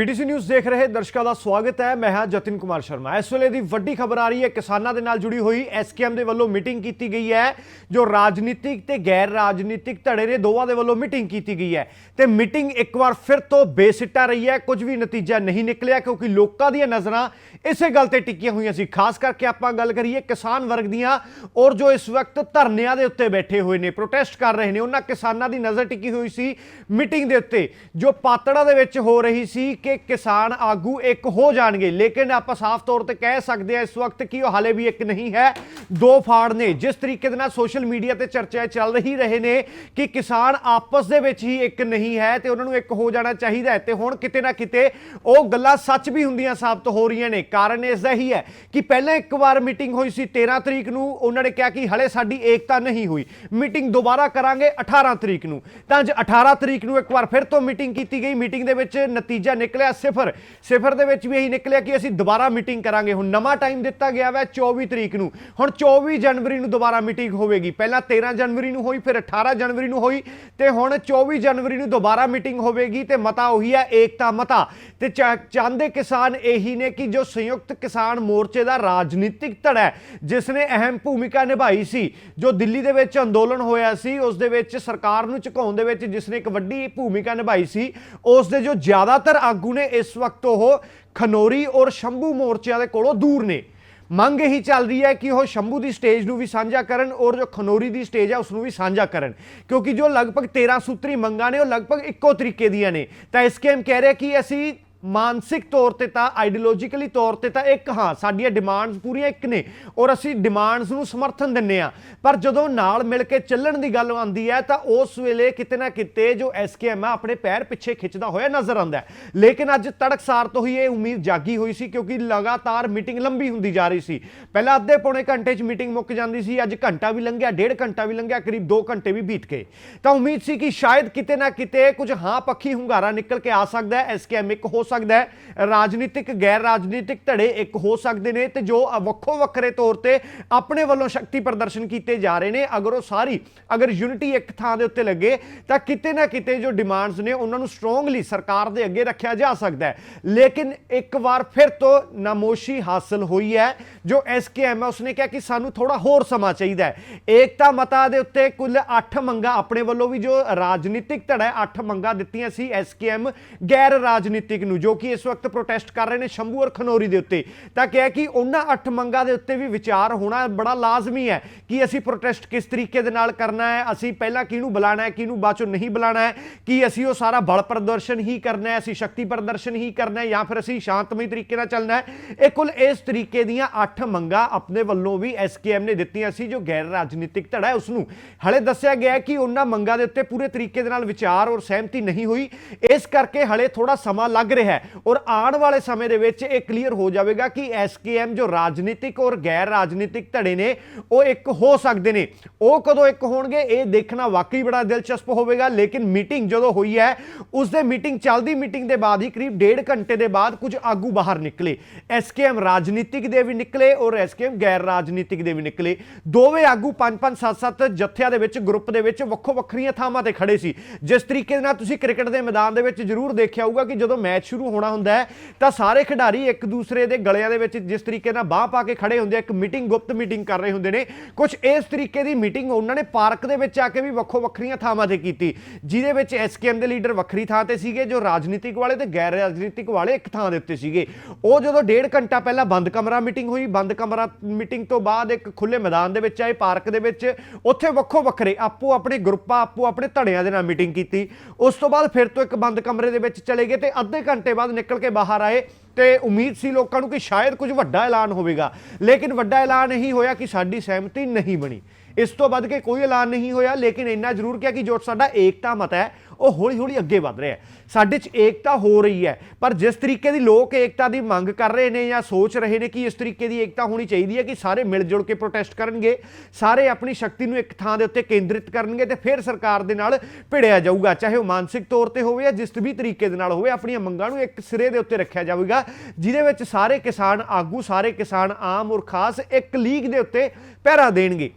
PTC news ਦੇਖ ਰਹੇ ਦਰਸ਼ਕਾਂ ਦਾ ਸਵਾਗਤ ਹੈ। ਮੈਂ ਹਾਂ ਜਤਿਨ ਕੁਮਾਰ ਸ਼ਰਮਾ। ਇਸ ਵੇਲੇ ਦੀ ਵੱਡੀ ਖਬਰ ਆ ਰਹੀ ਹੈ, ਕਿਸਾਨਾਂ ਦੇ ਨਾਲ ਜੁੜੀ ਹੋਈ ਐਸਕੇਐਮ ਦੇ ਵੱਲੋਂ ਮੀਟਿੰਗ ਕੀਤੀ ਗਈ ਹੈ, ਜੋ ਰਾਜਨੀਤਿਕ ਤੇ ਗੈਰ ਰਾਜਨੀਤਿਕ ਧੜੇ ਨੇ ਦੋਵਾਂ ਦੇ ਵੱਲੋਂ ਮੀਟਿੰਗ ਕੀਤੀ ਗਈ ਹੈ। ਤੇ ਮੀਟਿੰਗ ਇੱਕ ਵਾਰ ਫਿਰ ਤੋਂ ਬੇਸਿੱਟਾ ਰਹੀ ਹੈ। ਕੁਝ ਵੀ ਨਤੀਜਾ ਨਹੀਂ ਨਿਕਲਿਆ, ਕਿਉਂਕਿ ਲੋਕਾਂ ਦੀਆਂ ਨਜ਼ਰਾਂ ਇਸੇ ਗੱਲ ਤੇ ਟਿੱਕੀਆਂ ਹੋਈਆਂ ਸੀ। ਖਾਸ ਕਰਕੇ ਆਪਾਂ ਗੱਲ ਕਰੀਏ ਕਿਸਾਨ ਵਰਗ ਦੀਆਂ, ਔਰ ਜੋ ਇਸ ਵਕਤ ਧਰਨਿਆਂ ਦੇ ਉੱਤੇ ਬੈਠੇ ਹੋਏ ਨੇ ਪ੍ਰੋਟੈਸਟ ਕਰ ਰਹੇ ਨੇ, ਉਹਨਾਂ ਕਿਸਾਨਾਂ ਦੀ ਨਜ਼ਰ ਟਿੱਕੀ ਹੋਈ ਸੀ ਮੀਟਿੰਗ ਦੇ ਉੱਤੇ, ਜੋ ਪਾਤੜਾ ਦੇ ਵਿੱਚ ਹੋ ਰਹੀ ਸੀ ਕਿ ਕਿਸਾਨ ਆਗੂ ਇੱਕ ਹੋ ਜਾਣਗੇ। ਲੇਕਿਨ ਆਪਾਂ ਸਾਫ਼ ਤੌਰ ਤੇ ਕਹਿ ਸਕਦੇ ਹਾਂ ਇਸ ਵਕਤ ਕਿ ਉਹ ਹਾਲੇ ਵੀ ਇੱਕ ਨਹੀਂ ਹੈ। ਦੋ ਫਾੜ ਨੇ। ਜਿਸ ਤਰੀਕੇ ਦੇ ਨਾਲ ਸੋਸ਼ਲ ਮੀਡੀਆ ਤੇ ਚਰਚਾ ਚੱਲ ਰਹੀ ਰਹੇ ਨੇ ਕਿ ਕਿਸਾਨ ਆਪਸ ਦੇ ਵਿੱਚ ਹੀ ਇੱਕ ਨਹੀਂ ਹੈ ਤੇ ਉਹਨਾਂ ਨੂੰ ਇੱਕ ਹੋ ਜਾਣਾ ਚਾਹੀਦਾ ਹੈ। ਤੇ ਹੁਣ ਕਿਤੇ ਨਾ ਕਿਤੇ ਉਹ ਗੱਲਾਂ ਸੱਚ ਵੀ ਹੁੰਦੀਆਂ ਸਾਬਤ ਹੋ ਰਹੀਆਂ ਨੇ। ਕਾਰਨ ਇਸ ਦਾ ਹੀ ਹੈ ਕਿ ਪਹਿਲਾਂ ਇੱਕ ਵਾਰ ਮੀਟਿੰਗ ਹੋਈ ਸੀ 13 ਤਰੀਕ ਨੂੰ। ਉਹਨਾਂ ਨੇ ਕਿਹਾ ਕਿ ਹਲੇ ਸਾਡੀ ਏਕਤਾ ਨਹੀਂ ਹੋਈ। ਮੀਟਿੰਗ ਦੁਬਾਰਾ ਕਰਾਂਗੇ 18 ਤਰੀਕ ਨੂੰ। ਤਾਂ ਅੱਜ 18 ਤਰੀਕ ਨੂੰ ਇੱਕ ਵਾਰ ਫਿਰ ਤੋਂ ਮੀਟਿੰਗ ਕੀਤੀ ਗਈ। ਮੀਟਿੰਗ ਦੇ ਵਿੱਚ ਨਤੀਜਾ ਨਿਕਲ ਨਿਕਲਿਆ ਸਿਫਰ। ਸਿਫਰ ਦੇ ਵਿੱਚ ਵੀ ਇਹੀ ਨਿਕਲਿਆ ਕਿ ਅਸੀਂ ਦੁਬਾਰਾ ਮੀਟਿੰਗ ਕਰਾਂਗੇ। ਹੁਣ ਨਵਾਂ ਟਾਈਮ ਦਿੱਤਾ ਗਿਆ ਹੈ 24 ਤਰੀਕ ਨੂੰ। ਹੁਣ 24 ਜਨਵਰੀ ਨੂੰ ਦੁਬਾਰਾ ਮੀਟਿੰਗ ਹੋਵੇਗੀ। ਪਹਿਲਾਂ 13 ਜਨਵਰੀ ਨੂੰ ਹੋਈ, ਫਿਰ 18 ਜਨਵਰੀ ਨੂੰ ਹੋਈ ਤੇ ਹੁਣ 24 ਜਨਵਰੀ ਨੂੰ ਦੁਬਾਰਾ ਮੀਟਿੰਗ ਹੋਵੇਗੀ ਤੇ ਮਤਾ ਉਹੀ ਹੈ, ਏਕਤਾ ਮਤਾ। ਤੇ ਚਾਹੁੰਦੇ ਕਿਸਾਨ ਇਹੀ ਨੇ ਕਿ ਜੋ ਸੰਯੁਕਤ ਕਿਸਾਨ ਮੋਰਚੇ ਦਾ ਰਾਜਨੀਤਿਕ ਧੜਾ ਹੈ, ਜਿਸ ਨੇ ਅਹਿਮ ਭੂਮਿਕਾ ਨਿਭਾਈ ਸੀ, ਜੋ ਦਿੱਲੀ ਦੇ ਵਿੱਚ ਅੰਦੋਲਨ ਹੋਇਆ ਸੀ, ਉਸ ਦੇ ਵਿੱਚ ਸਰਕਾਰ ਨੂੰ ਝੁਕਾਉਣ ਦੇ ਵਿੱਚ ਜਿਸ ਨੇ ਇੱਕ ਵੱਡੀ ਭੂਮਿਕਾ ਨਿਭਾਈ ਸੀ, ਉਸ ਦੇ ਜੋ ਜ਼ਿਆਦਾਤਰ ਆਗੂ ਨੇ ਇਸ ਵਕਤ ਉਹ ਖਨੋਰੀ ਔਰ ਸ਼ੰਭੂ ਮੋਰਚਿਆਂ ਦੇ ਕੋਲੋਂ ਦੂਰ ਨੇ। ਮੰਗ ਇਹੀ ਚੱਲ ਰਹੀ ਹੈ ਕਿ ਉਹ ਸ਼ੰਭੂ ਦੀ ਸਟੇਜ ਨੂੰ ਵੀ ਸਾਂਝਾ ਕਰਨ ਔਰ ਜੋ ਖਨੋਰੀ ਦੀ ਸਟੇਜ ਹੈ ਉਸ ਨੂੰ ਵੀ ਸਾਂਝਾ ਕਰਨ। ਕਿਉਂਕਿ ਜੋ ਲਗਭਗ 13 ਸੂਤਰੀ ਮੰਗਾਂ ਨੇ ਉਹ ਲਗਭਗ ਇੱਕੋ ਤਰੀਕੇ ਦੀਆਂ ਨੇ। ਤਾਂ ਐਸਕੇਐਮ ਕਹਿ ਰਿਹਾ ਕਿ ਅਸੀਂ ਮਾਨਸਿਕ ਤੌਰ ਤੇ ਤਾਂ ਆਈਡੀਓਲੋਜੀਕਲੀ ਤੌਰ ਤੇ ਤਾਂ ਇੱਕ, ਹਾਂ, ਸਾਡੀਆਂ ਡਿਮਾਂਡਸ ਪੂਰੀਆਂ ਇੱਕ ਨੇ ਔਰ ਅਸੀਂ ਡਿਮਾਂਡਸ ਨੂੰ ਸਮਰਥਨ ਦਿੰਨੇ ਆ ਪਰ ਜਦੋਂ ਨਾਲ ਮਿਲ ਕੇ ਚੱਲਣ ਦੀ ਗੱਲ ਆਉਂਦੀ ਹੈ, ਤਾਂ ਉਸ ਵੇਲੇ ਕਿਤੇ ਨਾ ਕਿਤੇ ਜੋ ਐਸਕੇਐਮ ਆ, ਆਪਣੇ ਪੈਰ ਪਿੱਛੇ ਖਿੱਚਦਾ ਹੋਇਆ ਨਜ਼ਰ ਆਉਂਦਾ ਲੇਕਿਨ ਅੱਜ ਤੜਕਸਾਰ ਤੋਂ ਹੀ ਇਹ ਉਮੀਦ ਜਾਗੀ ਹੋਈ ਸੀ, ਕਿਉਂਕਿ ਲਗਾਤਾਰ ਮੀਟਿੰਗ ਲੰਬੀ ਹੁੰਦੀ ਜਾ ਰਹੀ ਸੀ। ਪਹਿਲਾਂ ਅੱਧੇ ਪੌਣੇ ਘੰਟੇ 'ਚ ਮੀਟਿੰਗ ਮੁੱਕ ਜਾਂਦੀ ਸੀ, ਅੱਜ ਘੰਟਾ ਵੀ ਲੰਘਿਆ, ਡੇਢ ਘੰਟਾ ਵੀ ਲੰਘਿਆ, ਕਰੀਬ 2 ਘੰਟੇ ਵੀ ਬੀਤ ਗਏ। ਤਾਂ ਉਮੀਦ ਸੀ ਕਿ ਸ਼ਾਇਦ ਕਿਤੇ ਨਾ ਕਿਤੇ ਕੁਝ ਹਾਂ ਪੱਖੀ ਹੁੰਗਾਰਾ ਨਿਕਲ ਕੇ ਆ ਸਕਦਾ ਹੈ ਐਸਕੇਐਮ ਇੱਕ ਹੋ ਸਕਦਾ ਹੈ। ਰਾਜਨੀਤਿਕ ਗੈਰ ਰਾਜਨੀਤਿਕ ਧੜੇ ਇੱਕ ਹੋ ਸਕਦੇ ਨੇ ਤੇ ਜੋ ਵੱਖੋ ਵੱਖਰੇ ਤੌਰ ਤੇ ਆਪਣੇ ਵੱਲੋਂ ਸ਼ਕਤੀ ਪ੍ਰਦਰਸ਼ਨ ਕੀਤੇ ਜਾ ਰਹੇ ਨੇ, ਅਗਰ ਉਹ ਸਾਰੀ, ਅਗਰ ਯੂਨਿਟੀ ਇੱਕ ਥਾਂ ਦੇ ਉੱਤੇ ਲੱਗੇ, ਤਾਂ ਕਿਤੇ ਨਾ ਕਿਤੇ ਜੋ ਡਿਮਾਂਡਸ ਨੇ ਉਹਨਾਂ ਨੂੰ ਸਟਰੋਂਗਲੀ ਸਰਕਾਰ ਦੇ ਅੱਗੇ ਰੱਖਿਆ ਜਾ ਸਕਦਾ ਹੈ। ਲੇਕਿਨ ਇੱਕ ਵਾਰ ਫਿਰ ਤੋਂ ਨਾਮੋਸ਼ੀ ਹਾਸਲ ਹੋਈ ਹੈ, ਜੋ ਐਸਕੇਐਮ ਹੈ ਉਸਨੇ ਕਿਹਾ ਕਿ ਸਾਨੂੰ ਥੋੜਾ ਹੋਰ ਸਮਾਂ ਚਾਹੀਦਾ ਹੈ। ਏਕਤਾ ਮਤਾ ਦੇ ਉੱਤੇ ਕੁੱਲ 8 ਮੰਗਾਂ, ਆਪਣੇ ਵੱਲੋਂ ਵੀ ਜੋ ਰਾਜਨੀਤਿਕ ਧੜਾ ਹੈ 8 ਮੰਗਾਂ ਦਿੱਤੀਆਂ ਸੀ ਐਸਕੇਐਮ ਗੈਰ ਰਾਜਨੀਤਿਕ ਨੂੰ ਜੋ ਕਿ ਇਸ ਵਕਤ ਪ੍ਰੋਟੈਸਟ ਕਰ ਰਹੇ ਨੇ ਸ਼ੰਭੂ ਔਰ ਖਨੋਰੀ ਦੇ ਉੱਤੇ। ਤਾਂ ਕਿਹਾ ਕਿ ਉਹਨਾਂ ਅੱਠ ਮੰਗਾਂ ਦੇ ਉੱਤੇ ਵੀ ਵਿਚਾਰ ਹੋਣਾ ਬੜਾ ਲਾਜ਼ਮੀ ਹੈ ਕਿ ਅਸੀਂ ਪ੍ਰੋਟੈਸਟ ਕਿਸ ਤਰੀਕੇ ਦੇ ਨਾਲ ਕਰਨਾ ਹੈ, ਅਸੀਂ ਪਹਿਲਾਂ ਕਿਹਨੂੰ ਬੁਲਾਣਾ ਹੈ, ਕਿਹਨੂੰ ਬਾਅਦ ਚੋਂ ਨਹੀਂ ਬੁਲਾਣਾ ਹੈ, ਕਿ ਅਸੀਂ ਉਹ ਸਾਰਾ ਬਲ ਪ੍ਰਦਰਸ਼ਨ ਹੀ ਕਰਨਾ ਹੈ, ਅਸੀਂ ਸ਼ਕਤੀ ਪ੍ਰਦਰਸ਼ਨ ਹੀ ਕਰਨਾ ਹੈ ਜਾਂ ਫਿਰ ਅਸੀਂ ਸ਼ਾਂਤਮਈ ਤਰੀਕੇ ਨਾਲ ਚੱਲਣਾ ਹੈ। ਇਹ ਕੁੱਲ ਇਸ ਤਰੀਕੇ ਦੀਆਂ 8 ਮੰਗਾਂ ਆਪਣੇ ਵੱਲੋਂ ਵੀ ਐਸਕੇਐਮ ਨੇ ਦਿੱਤੀਆਂ ਸੀ, ਜੋ ਗੈਰ ਰਾਜਨੀਤਿਕ ਧੜਾ ਹੈ ਉਸ ਨੂੰ ਹਲੇ ਦੱਸਿਆ ਗਿਆ ਕਿ ਉਹਨਾਂ ਮੰਗਾਂ ਦੇ ਉੱਤੇ ਪੂਰੇ ਤਰੀਕੇ ਦੇ ਨਾਲ ਵਿਚਾਰ ਔਰ ਸਹਿਮਤੀ ਨਹੀਂ ਹੋਈ। ਇਸ ਕਰਕੇ ਹਲੇ ਥੋੜਾ ਸਮਾਂ ਲੱਗ ਰਿਹਾ ਹੈ। ਔਰ ਆਉਣ ਵਾਲੇ ਸਮੇਂ ਦੇ ਵਿੱਚ ਇਹ ਕਲੀਅਰ ਹੋ ਜਾਵੇਗਾ ਕਿ ਐਸਕੇਐਮ ਜੋ ਰਾਜਨੀਤਿਕ ਔਰ ਗੈਰ ਰਾਜਨੀਤਿਕ ਧੜੇ ਨੇ, ਉਹ ਇੱਕ ਹੋ ਸਕਦੇ ਨੇ। ਉਹ ਕਦੋਂ ਇੱਕ ਹੋਣਗੇ, ਇਹ ਦੇਖਣਾ ਵਾਕਈ ਬੜਾ ਦਿਲਚਸਪ ਹੋਵੇਗਾ, ਲੇਕਿਨ ਮੀਟਿੰਗ ਜਦੋਂ ਹੋਈ ਹੈ ਉਸ ਦੇ ਮੀਟਿੰਗ ਚੱਲਦੀ ਮੀਟਿੰਗ ਦੇ ਬਾਅਦ ਹੀ ਕਰੀਬ ਡੇਢ ਘੰਟੇ ਦੇ ਬਾਅਦ ਕੁਝ ਆਗੂ ਬਾਹਰ ਨਿਕਲੇ। ਐਸਕੇਐਮ ਰਾਜਨੀਤਿਕ ਦੇ ਵੀ ਨਿਕਲੇ ਔਰ ਐਸਕੇਐਮ ਗੈਰ ਰਾਜਨੀਤਿਕ ਦੇ ਵੀ ਨਿਕਲੇ। ਦੋਵੇਂ ਆਗੂ 5-5 7-7 ਜੱਥਿਆਂ ਦੇ ਵਿੱਚ, ਗਰੁੱਪ ਦੇ ਵਿੱਚ ਵੱਖੋ ਵੱਖਰੀਆਂ ਥਾਵਾਂ ਤੇ ਖੜੇ ਸੀ। ਜਿਸ ਤਰੀਕੇ ਦੇ ਨਾਲ ਤੁਸੀਂ ਕ੍ਰਿਕਟ ਦੇ ਮੈਦਾਨ ਦੇ ਵਿੱਚ ਜ਼ਰੂਰ ਦੇਖਿਆ ਹੋਊਗਾ ਕਿ ਜਦੋਂ ਮੈਚ ਸ਼ੁਰੂ ਹੋਣਾ ਹੁੰਦਾ ਹੈ, ਤਾਂ ਸਾਰੇ ਖਿਡਾਰੀ ਇੱਕ ਦੂਸਰੇ ਦੇ ਗਲਿਆਂ ਦੇ ਵਿੱਚ ਜਿਸ ਤਰੀਕੇ ਨਾਲ ਬਾਹ ਪਾ ਕੇ ਖੜੇ ਹੁੰਦੇ ਇੱਕ ਮੀਟਿੰਗ, ਗੁਪਤ ਮੀਟਿੰਗ ਕਰ ਰਹੇ ਹੁੰਦੇ ਨੇ। ਕੁਝ ਇਸ ਤਰੀਕੇ ਦੀ ਮੀਟਿੰਗ ਉਹਨਾਂ ਨੇ ਪਾਰਕ ਦੇ ਵਿੱਚ ਆ ਕੇ ਵੀ ਵੱਖੋ ਵੱਖਰੀਆਂ ਥਾਵਾਂ ਤੇ ਕੀਤੀ, ਜਿਹਦੇ ਵਿੱਚ ਐਸਕੇਐਮ ਦੇ ਲੀਡਰ ਵੱਖਰੀ ਥਾਂ ਤੇ ਸੀਗੇ, ਜੋ ਰਾਜਨੀਤਿਕ ਵਾਲੇ ਤੇ ਗੈਰ ਰਾਜਨੀਤਿਕ ਵਾਲੇ ਇੱਕ ਥਾਂ ਦੇ ਉੱਤੇ ਸੀਗੇ। ਉਹ ਜਦੋਂ ਡੇਢ ਘੰਟਾ ਪਹਿਲਾਂ ਬੰਦ ਕਮਰਾ ਮੀਟਿੰਗ ਹੋਈ, ਬੰਦ ਕਮਰਾ ਮੀਟਿੰਗ ਤੋਂ ਬਾਅਦ ਇੱਕ ਖੁੱਲੇ ਮੈਦਾਨ ਦੇ ਵਿੱਚ ਆਏ ਪਾਰਕ ਦੇ ਵਿੱਚ, ਉੱਥੇ ਵੱਖੋ ਵੱਖਰੇ ਆਪੋ ਆਪਣੇ ਗਰੁੱਪਾਂ, ਆਪੋ ਆਪਣੇ ਧੜਿਆਂ ਦੇ ਨਾਲ ਮੀਟਿੰਗ ਕੀਤੀ। ਉਸ ਤੋਂ ਬਾਅਦ ਫਿਰ ਤੋਂ ਇੱਕ ਬੰਦ ਕਮਰੇ ਦੇ ਵਿੱਚ ਚਲੇ ਗਏ ਤੇ ਅੱਧੇ ਘੰਟੇ ਬਾਅਦ ਨਿਕਲ ਕੇ ਬਾਹਰ ਆਏ ਤੇ ਉਮੀਦ ਸੀ ਲੋਕਾਂ ਨੂੰ ਕਿ ਸ਼ਾਇਦ ਕੁਝ ਵੱਡਾ ਐਲਾਨ ਹੋਵੇਗਾ। ਲੇਕਿਨ ਵੱਡਾ ਐਲਾਨ ਇਹੀ ਹੋਇਆ ਕਿ ਸਾਡੀ ਸਹਿਮਤੀ ਨਹੀਂ ਬਣੀ। ਇਸ ਤੋਂ ਵੱਧ ਕੇ ਕੋਈ ਐਲਾਨ ਨਹੀਂ ਹੋਇਆ, ਲੇਕਿਨ ਇੰਨਾ ਜ਼ਰੂਰ ਕਿਹਾ ਕਿ ਜੋ ਸਾਡਾ ਏਕਤਾ ਮਤ ਹੈ, ਉਹ ਹੌਲੀ ਹੌਲੀ ਅੱਗੇ ਵਧ ਰਿਹਾ ਹੈ। ਸਾਡੇ 'ਚ ਏਕਤਾ ਹੋ ਰਹੀ ਹੈ, ਪਰ ਜਿਸ ਤਰੀਕੇ ਦੀ ਲੋਕ ਏਕਤਾ ਦੀ ਮੰਗ ਕਰ ਰਹੇ ਨੇ ਜਾਂ ਸੋਚ ਰਹੇ ਨੇ ਕਿ ਇਸ ਤਰੀਕੇ ਦੀ ਏਕਤਾ ਹੋਣੀ ਚਾਹੀਦੀ ਹੈ ਕਿ ਸਾਰੇ ਮਿਲ ਜੁਲ ਕੇ ਪ੍ਰੋਟੈਸਟ ਕਰਨਗੇ, ਸਾਰੇ ਆਪਣੀ ਸ਼ਕਤੀ ਨੂੰ ਇੱਕ ਥਾਂ ਦੇ ਉੱਤੇ ਕੇਂਦਰਿਤ ਕਰਨਗੇ ਤੇ ਫਿਰ ਸਰਕਾਰ ਦੇ ਨਾਲ ਭਿੜਿਆ ਜਾਊਗਾ, ਚਾਹੇ ਉਹ ਮਾਨਸਿਕ ਤੌਰ ਤੇ ਹੋਵੇ ਜਾਂ ਜਿਸ ਵੀ ਤਰੀਕੇ ਦੇ ਨਾਲ ਹੋਵੇ, ਆਪਣੀਆਂ ਮੰਗਾਂ ਨੂੰ ਇੱਕ ਸਿਰੇ ਦੇ ਉੱਤੇ ਰੱਖਿਆ ਜਾਵੇਗਾ, ਜਿਹਦੇ ਵਿੱਚ ਸਾਰੇ ਕਿਸਾਨ ਆਗੂ, ਸਾਰੇ ਕਿਸਾਨ ਆਮ ਔਰ ਖਾਸ ਇੱਕ ਲੀਗ ਦੇ ਉੱਤੇ ਪਹਿਰਾ ਦੇਣਗੇ।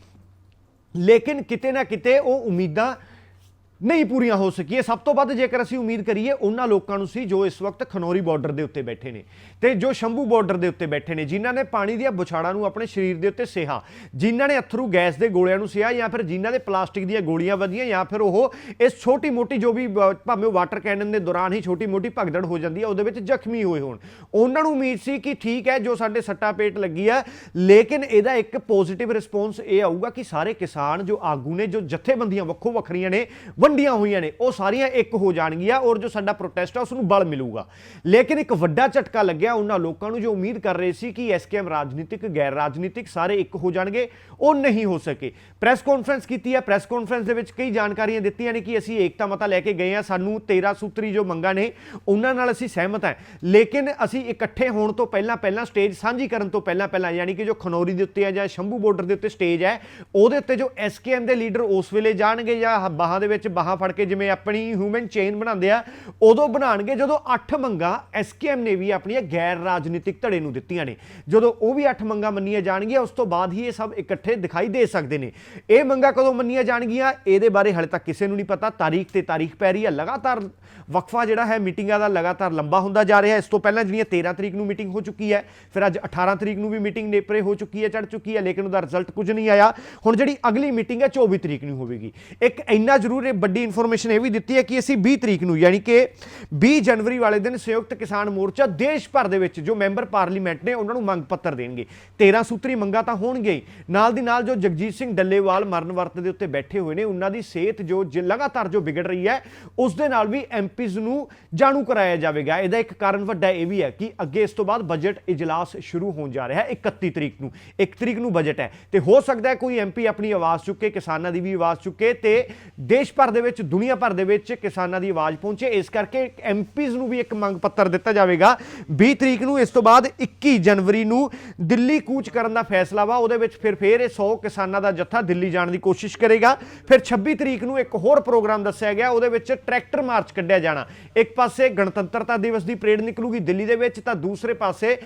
ਲੇਕਿਨ ਕਿਤੇ ਨਾ ਕਿਤੇ ਉਹ ਉਮੀਦਾਂ ਨਹੀਂ ਪੂਰੀਆਂ ਹੋ ਸਕੀਏ ਸਭ ਤੋਂ ਵੱਧ ਜੇਕਰ ਅਸੀਂ ਉਮੀਦ ਕਰੀਏ, ਉਹਨਾਂ ਲੋਕਾਂ ਨੂੰ ਸੀ ਜੋ ਇਸ ਵਕਤ ਖਨੌਰੀ ਬਾਰਡਰ ਦੇ ਉੱਤੇ ਬੈਠੇ ਨੇ ਤੇ ਜੋ ਸ਼ੰਭੂ ਬਾਰਡਰ ਦੇ ਉੱਤੇ ਬੈਠੇ ਨੇ, ਜਿਨ੍ਹਾਂ ਨੇ ਪਾਣੀ ਦੀਆਂ ਬੁਛਾੜਾਂ ਨੂੰ ਆਪਣੇ ਸਰੀਰ ਦੇ ਉੱਤੇ ਸਿਹਾ, ਜਿਨ੍ਹਾਂ ਨੇ ਅਥਰੂ ਗੈਸ ਦੇ ਗੋਲਿਆਂ ਨੂੰ ਸਿਹਾ ਜਾਂ ਫਿਰ ਜਿਨ੍ਹਾਂ ਦੇ ਪਲਾਸਟਿਕ ਦੀਆਂ ਗੋਲੀਆਂ ਵਧੀਆਂ ਜਾਂ ਫਿਰ ਉਹ ਇਸ ਛੋਟੀ ਮੋਟੀ ਜੋ ਵੀ ਭਾਵੇਂ ਉਹ ਵਾਟਰ ਕੈਨਨ ਦੇ ਦੌਰਾਨ ਹੀ ਛੋਟੀ ਮੋਟੀ ਭਗਦੜ ਹੋ ਜਾਂਦੀ ਹੈ, ਉਹਦੇ ਵਿੱਚ ਜ਼ਖਮੀ ਹੋਏ ਹੋਣ। ਉਹਨਾਂ ਨੂੰ ਉਮੀਦ ਸੀ ਕਿ ਠੀਕ ਹੈ, ਜੋ ਸਾਡੇ ਸੱਟਾ ਪੇਟ ਲੱਗੀ ਆ ਲੇਕਿਨ ਇਹਦਾ ਇੱਕ ਪੋਜ਼ਿਟਿਵ ਰਿਸਪੌਂਸ ਇਹ ਆਊਗਾ ਕਿ ਸਾਰੇ ਕਿਸਾਨ ਜੋ ਆਗੂ ਨੇ, ਜੋ ਜਥੇਬੰਦੀਆਂ ਵੱਖੋ ਵੱਖਰੀਆਂ ਨੇ ਵੰਡੀਆਂ ਹੋਈਆਂ ਨੇ, ਉਹ ਸਾਰੀਆਂ ਇੱਕ ਹੋ ਜਾਣਗੀਆਂ ਔਰ ਜੋ ਸਾਡਾ ਪ੍ਰੋਟੈਸਟ ਆ ਉਸ ਨੂੰ ਬਲ ਮਿਲੂਗਾ। ਲੇਕਿਨ ਇੱਕ ਵੱਡਾ ਝਟਕਾ ਲੱਗਿਆ ਉਹਨਾਂ ਲੋਕਾਂ ਨੂੰ ਜੋ ਉਮੀਦ ਕਰ ਰਹੇ ਸੀ ਕਿ ਐਸਕੇਐਮ ਰਾਜਨੀਤਿਕ, ਗੈਰ ਰਾਜਨੀਤਿਕ ਸਾਰੇ ਇੱਕ ਹੋ ਜਾਣਗੇ, ਉਹ ਨਹੀਂ ਹੋ ਸਕੇ। ਪ੍ਰੈਸ ਕਾਨਫਰੰਸ ਕੀਤੀ ਹੈ ਪ੍ਰੈਸ ਕਾਨਫਰੰਸ ਦੇ ਵਿੱਚ ਕਈ ਜਾਣਕਾਰੀਆਂ ਦਿੱਤੀਆਂ ਨੇ ਕਿ ਅਸੀਂ ਏਕਤਾ ਮਤਾ ਲੈ ਕੇ ਗਏ ਆ ਸਾਨੂੰ 13 ਸੂਤਰੀ ਜੋ ਮੰਗਾਂ ਨੇ, ਉਹਨਾਂ ਨਾਲ ਅਸੀਂ ਸਹਿਮਤ ਹਾਂ। ਲੇਕਿਨ ਅਸੀਂ ਇਕੱਠੇ ਹੋਣ ਤੋਂ ਪਹਿਲਾਂ ਪਹਿਲਾਂ ਸਟੇਜ ਸਾਂਝੀ ਕਰਨ ਤੋਂ ਪਹਿਲਾਂ ਪਹਿਲਾਂ ਯਾਨੀ ਕਿ ਜੋ ਖਨੌਰੀ ਦੇ ਉੱਤੇ ਹੈ ਜਾਂ ਸ਼ੰਭੂ ਬਾਰਡਰ ਦੇ ਉੱਤੇ ਸਟੇਜ ਹੈ, ਉਹਦੇ ਉੱਤੇ ਜੋ ਐਸਕੇਐਮ ਦੇ ਲੀਡਰ ਉਸ ਵੇਲੇ ਜਾਣਗੇ ਜਾਂ ਬਾਹਾਂ ਦੇ ਵਿੱਚ ਬਾਹਾਂ ਫੜ ਕੇ ਜਿਵੇਂ ਆਪਣੀ ਹਿਊਮਨ ਚੇਨ ਬਣਾਉਂਦੇ ਆ, ਉਦੋਂ ਬਣਾਣਗੇ ਜਦੋਂ ਅੱਠ ਮੰਗਾਂ ਐਸਕੇਐਮ ਨੇ ਵੀ ਆਪਣੀਆਂ ਗੈਰ ਰਾਜਨੀਤਿਕ ਧੜੇ ਨੂੰ ਦਿੱਤੀਆਂ ਨੇ। ਜਦੋਂ ਉਹ ਵੀ ਅੱਠ ਮੰਗਾਂ ਮੰਨੀਆਂ ਜਾਣਗੀਆਂ, ਉਸ ਤੋਂ ਬਾਅਦ ਹੀ ਇਹ ਸਭ ਇਕੱਠੇ ਦਿਖਾਈ ਦੇ ਸਕਦੇ ਨੇ। ਇਹ ਮੰਗਾਂ ਕਦੋਂ ਮੰਨੀਆਂ ਜਾਣਗੀਆਂ, ਇਹਦੇ ਬਾਰੇ ਹਾਲੇ ਤੱਕ ਕਿਸੇ ਨੂੰ ਨਹੀਂ ਪਤਾ। ਤਾਰੀਖ ਤੇ ਤਾਰੀਖ ਪੈ ਰਹੀ ਹੈ। ਲਗਾਤਾਰ ਵਕਫਾ ਜਿਹੜਾ ਹੈ, ਮੀਟਿੰਗਾਂ ਦਾ ਲਗਾਤਾਰ ਲੰਬਾ ਹੁੰਦਾ ਜਾ ਰਿਹਾ ਹੈ। ਇਸ ਤੋਂ ਪਹਿਲਾਂ ਜਿਹੜੀਆਂ 13 ਤਰੀਕ ਨੂੰ ਮੀਟਿੰਗ ਹੋ ਚੁੱਕੀ ਹੈ, ਫਿਰ ਅੱਜ 18 ਤਰੀਕ ਨੂੰ ਵੀ ਮੀਟਿੰਗ ਨੇਪਰੇ ਹੋ ਚੁੱਕੀ ਹੈ ਚੜ ਚੁੱਕੀ ਹੈ, ਲੇਕਿਨ ਉਹਦਾ ਰਿਜ਼ਲਟ ਕੁਝ ਨਹੀਂ ਆਇਆ। ਹੁਣ ਜਿਹੜੀ ਅਗਲੀ ਮੀਟਿੰਗ ਹੈ 24 ਤਰੀਕ ਨੂੰ ਹੋਵੇਗੀ। ਇੱਕ ਇੰਨਾ ਜ਼ਰੂਰ ਇਹ ਵੱਡੀ ਇਨਫੋਰਮੇਸ਼ਨ ਇਹ ਵੀ ਦਿੱਤੀ ਹੈ ਕਿ ਅਸੀਂ 20 ਤਰੀਕ ਨੂੰ, ਯਾਨੀ ਕਿ 20 ਜਨਵਰੀ ਵਾਲੇ ਦਿਨ ਸੰਯੁਕਤ ਕਿਸਾਨ ਮੋਰਚਾ ਦੇਸ਼ ਭਰ ਦੇ ਵਿੱਚ ਜੋ ਮੈਂਬਰ ਪਾਰਲੀਮੈਂਟ ਨੇ ਉਹਨਾਂ ਨੂੰ ਮੰਗ ਪੱਤਰ ਦੇਣਗੇ। 13 ਸੂਤਰੀ ਮੰਗਾਂ ਤਾਂ ਹੋਣਗੇ ਹੀ। ਨਾਲ ਦੀ ਨਾਲ ਜੋ ਜਗਜੀਤ ਸਿੰਘ ਡੱਲੇਵਾਲ ਮਰਨ ਵਰਤ ਦੇ ਉੱਤੇ ਬੈਠੇ ਹੋਏ ਨੇ, ਉਹਨਾਂ ਦੀ ਸਿਹਤ ਜੋ ਜ- ਲਗਾਤਾਰ ਜੋ ਵਿਗੜ ਰਹੀ ਹੈ, ਉਸ ਦੇ ਨਾਲ ਵੀ ਐਮਪੀਜ਼ ਨੂੰ ਜਾਣੂ ਕਰਾਇਆ ਜਾਵੇਗਾ। ਇਹਦਾ ਇੱਕ ਕਾਰਨ ਵੱਡਾ ਇਹ ਵੀ ਹੈ ਕਿ ਅੱਗੇ ਇਸ ਤੋਂ ਬਾਅਦ ਬਜਟ ਇਜਲਾਸ ਸ਼ੁਰੂ ਹੋਣ ਜਾ ਰਿਹਾ ਹੈ 31 ਤਰੀਕ ਨੂੰ। 1 ਤਰੀਕ ਨੂੰ ਬਜਟ ਹੈ। ਤੇ ਹੋ ਸਕਦਾ ਹੈ ਕੋਈ ਐਮਪੀ ਆਪਣੀ ਆਵਾਜ਼ ਚੁੱਕੇ, ਕਿਸਾਨਾਂ ਦੀ ਵੀ ਆਵਾਜ਼ ਚੁੱਕੇ ਤੇ ਦੇਸ਼ ਭਰ ਦੇ ਵਿੱਚ, ਦੁਨੀਆ ਭਰ ਦੇ ਵਿੱਚ ਕਿਸਾਨਾਂ ਦੀ ਆਵਾਜ਼ ਪਹੁੰਚੇ। ਇਸ ਕਰਕੇ ਐਮਪੀਜ਼ ਨੂੰ ਵੀ ਇੱਕ ਮੰਗ ਪੱਤਰ ਦਿੱਤਾ ਜਾਵੇਗਾ। 20 ਤਰੀਕ ਨੂੰ, ਇਸ ਤੋਂ ਬਾਅਦ 21 ਜਨਵਰੀ ਨੂੰ ਦਿੱਲੀ ਕੂਚ ਕਰਨ ਦਾ ਫੈਸਲਾ ਵਾ। ਉਹਦੇ ਵਿੱਚ ਫਿਰ, ਫੇਰ ਇਹ 100 ਕਿਸਾਨਾਂ ਦਾ ਜੱਥਾ ਦਿੱਲੀ ਜਾਣ ਦੀ ਕੋਸ਼ਿਸ਼ ਕਰੇਗਾ। ਫਿਰ 26 ਤਰੀਕ ਨੂੰ ਇੱਕ ਹੋਰ ਪ੍ਰੋਗਰਾਮ ਦੱਸਿਆ ਗਿਆ। ਉਹਦੇ ਵਿੱਚ ਟਰੈਕਟਰ ਮਾਰਚ ਕੱਢਿਆ ਜਾਣਾ। ਇੱਕ ਪਾਸੇ ਗਣਤੰਤਰਤਾ ਦਿਵਸ ਦੀ ਪਰੇਡ ਨਿਕਲੂਗੀ ਦਿੱਲੀ ਦੇ ਵਿੱਚ, ਤਾਂ ਦੂਸਰੇ ਪਾਸੇ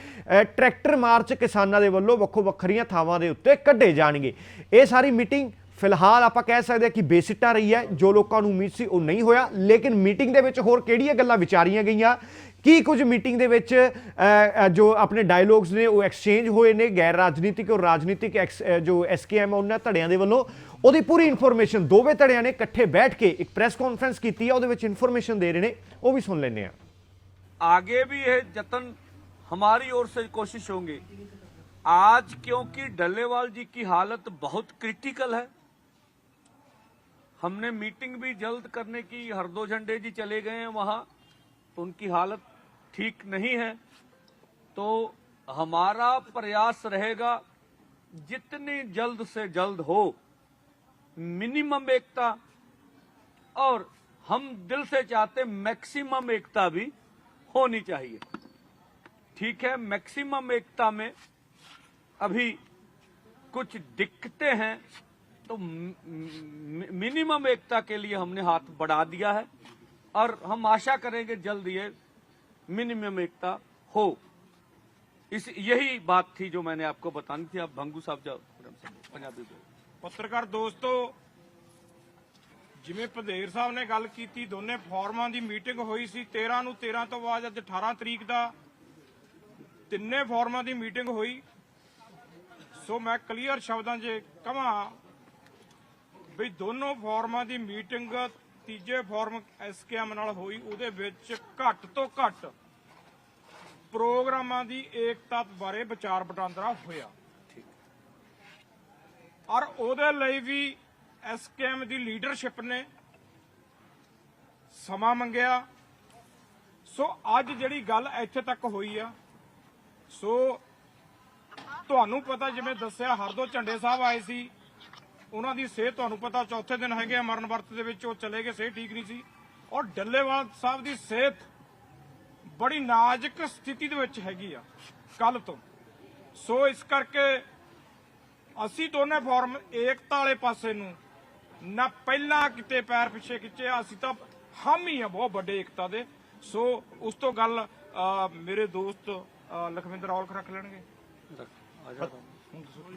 ਟਰੈਕਟਰ ਮਾਰਚ ਕਿਸਾਨਾਂ ਦੇ ਵੱਲੋਂ ਵੱਖੋ ਵੱਖਰੀਆਂ ਥਾਵਾਂ ਦੇ ਉੱਤੇ ਕੱਢੇ ਜਾਣਗੇ। ਇਹ ਸਾਰੀ ਮੀਟਿੰਗ ਫਿਲਹਾਲ ਆਪਾਂ ਕਹਿ ਸਕਦੇ ਹਾਂ ਕਿ ਬੇਸਿੱਟਾ ਰਹੀ ਹੈ ਜੋ ਲੋਕਾਂ ਨੂੰ ਉਮੀਦ ਸੀ ਉਹ ਨਹੀਂ ਹੋਇਆ ਲੇਕਿਨ ਮੀਟਿੰਗ ਦੇ ਵਿੱਚ ਹੋਰ ਕਿਹੜੀਆਂ ਗੱਲਾਂ ਵਿਚਾਰੀਆਂ ਗਈਆਂ ਕੀ ਕੁਝ ਮੀਟਿੰਗ ਦੇ ਵਿੱਚ ਅ, ਅ, ਜੋ ਆਪਣੇ ਡਾਇਲੋਗਸ ਨੇ ਉਹ ਐਕਸਚੇਂਜ ਹੋਏ ਨੇ ਗੈਰ ਰਾਜਨੀਤਿਕ ਔਰ ਰਾਜਨੀਤਿਕ ਐਕਸ- ਅ, ਜੋ ਐਸਕੇਐਮ ਉਹਨਾਂ ਧੜਿਆਂ ਦੇ ਵੱਲੋਂ ਉਹਦੀ ਪੂਰੀ ਇਨਫੋਰਮੇਸ਼ਨ ਦੋਵੇਂ ਧੜਿਆਂ ਨੇ ਇਕੱਠੇ ਬੈਠ ਕੇ ਇੱਕ ਪ੍ਰੈਸ ਕਾਨਫਰੰਸ ਕੀਤੀ ਹੈ ਉਹਦੇ ਵਿੱਚ ਇਨਫੋਰਮੇਸ਼ਨ ਦੇ ਰਹੇ ਨੇ ਉਹ ਵੀ ਸੁਣ ਲੈਂਦੇ ਆ आगे भी ये जतन हमारी ओर से कोशिश होंगी आज क्योंकि डल्लेवाल जी की हालत बहुत क्रिटिकल है हमने मीटिंग भी जल्द करने की हरदो झंडे जी चले गए हैं वहाँ तो उनकी हालत ठीक नहीं है। तो हमारा प्रयास रहेगा, जितनी जल्द से जल्द हो, मिनिमम एकता, और हम दिल से चाहते मैक्सिमम एकता भी होनी चाहिए। ठीक है, मैक्सिमम एकता में अभी कुछ दिक्कतें हैं तो मिनिमम एकता के लिए हमने हाथ बढ़ा दिया है और हम आशा करेंगे जल्द ये मिनिमम एकता हो इस यही बात थी जो मैंने आपको बतानी थी आप भंगू साहब जाओ पंजाबी बोलो ਪੱਤਰਕਾਰ ਦੋਸਤੋ ਜਿਵੇਂ ਪਧੇਰ ਸਾਹਿਬ ਨੇ ਗੱਲ ਕੀਤੀ ਦੋਨੇ ਫੋਰਮਾਂ ਦੀ ਮੀਟਿੰਗ ਹੋਈ ਸੀ 13 ਨੂੰ 13 ਤੋਂ ਬਾਅਦ ਅੱਜ 18 ਤਰੀਕ ਦਾ ਤਿੰਨੇ ਫੋਰਮਾਂ ਦੀ ਮੀਟਿੰਗ ਹੋਈ ਸੋ ਮੈਂ ਕਲੀਅਰ ਸ਼ਬਦਾਂ 'ਚ ਕਹਾਂ ਵੀ ਦੋਨੋਂ ਫੋਰਮਾਂ ਦੀ ਮੀਟਿੰਗ ਤੀਜੇ ਫੋਰਮ ਐਸਕੇਐਮ ਨਾਲ ਹੋਈ, ਉਹਦੇ ਵਿੱਚ ਘੱਟ ਤੋਂ ਘੱਟ ਪ੍ਰੋਗਰਾਮਾਂ ਦੀ ਏਕਤਾ ਬਾਰੇ ਵਿਚਾਰ ਵਟਾਂਦਰਾ ਹੋਇਆ। ਔਰ ਉਹਦੇ ਲਈ ਵੀ ਐਸਕੇਐਮ ਦੀ ਲੀਡਰਸ਼ਿਪ ਨੇ ਸਮਾਂ ਮੰਗਿਆ। ਸੋ ਅੱਜ ਜਿਹੜੀ ਗੱਲ ਇੱਥੇ ਤੱਕ ਹੋਈ ਆ, ਸੋ ਤੁਹਾਨੂੰ ਪਤਾ ਜਿਵੇਂ ਦੱਸਿਆ, ਹਰਦੋ ਝੰਡੇ ਸਾਹਿਬ ਆਏ ਸੀ ਉਹਨਾਂ ਦੀ ਸਿਹਤ ਤੁਹਾਨੂੰ ਪਤਾ ਚੌਥੇ ਦਿਨ ਹੈਗੇ ਆ ਮਰਨ ਵਰਤ ਦੇ ਵਿੱਚ, ਉਹ ਚਲੇ ਗਏ, ਸਿਹਤ ਠੀਕ ਨਹੀਂ ਸੀ। ਔਰ ਡੱਲੇਵਾਲ ਸਾਹਿਬ ਦੀ ਸਿਹਤ ਬੜੀ ਨਾਜ਼ੁਕ ਸਥਿਤੀ ਦੇ ਵਿੱਚ ਹੈਗੀ ਆ ਕੱਲ ਤੋਂ। ਸੋ ਇਸ ਕਰਕੇ ਅਸੀਂ ਦੋਨੇ ਫਾਰਮ ਏਕਤਾ ਵਾਲੇ ਪਾਸੇ ਨੂੰ ਨਾ ਪਹਿਲਾਂ ਕਿਤੇ ਪੈਰ ਪਿੱਛੇ ਖਿੱਚੇ, ਅਸੀਂ ਤਾਂ ਹਮ ਹੀ ਆ ਬਹੁਤ ਵੱਡੇ ਏਕਤਾ ਦੇ। ਸੋ ਉਸ ਤੋਂ ਗੱਲ ਮੇਰੇ ਦੋਸਤ ਲਖਵਿੰਦਰ ਔਲਖ ਰੱਖ ਲੈਣਗੇ।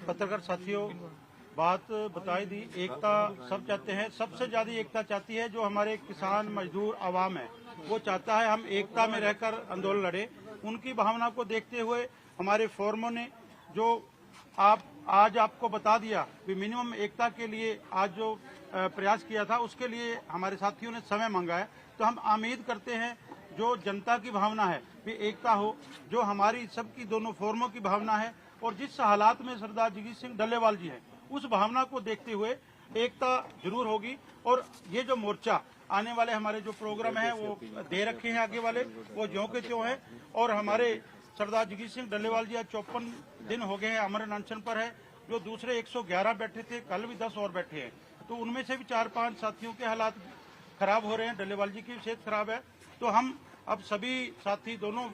ਪੱਤਰਕਾਰ ਸਾਥੀਓ बात बताई दी, एकता सब चाहते हैं, सबसे ज़्यादा एकता चाहती है जो हमारे किसान मजदूर आवाम है। वो चाहता है हम एकता में रहकर आंदोलन लड़े। उनकी भावना को देखते हुए हमारे फोरमों ने जो आप, आज आपको बता दिया कि मिनिमम एकता के लिए आज जो प्रयास किया था, उसके लिए हमारे साथियों ने समय मांगा है। तो हम उम्मीद करते हैं जो जनता की भावना है भी एकता हो, जो हमारी सबकी दोनों फोरमों की भावना है। और जिस हालात में सरदार जगजीत सिंह डल्लेवाल जी हैं उस भावना को देखते हुए एकता ज़रूर होगी। और ये जो मोर्चा आने वाले हमारे जो प्रोग्राम है, वो दे रखे हैं आगे वाले, वो ज्यों के त्यों हैं। और हमारे सरदार जगजीत सिंह डल्लेवाल जी आज चौपन दिन हो गए हैं, अमर अनशन पर है, जो दूसरे 111 बैठे थे, कल भी 10 और बैठे हैं। तो उनमें से भी चार पाँच साथियों के हालात खराब हो रहे हैं डल्लेवाल जी की सेहत खराब है। तो हम अब सभी साथी, दोनों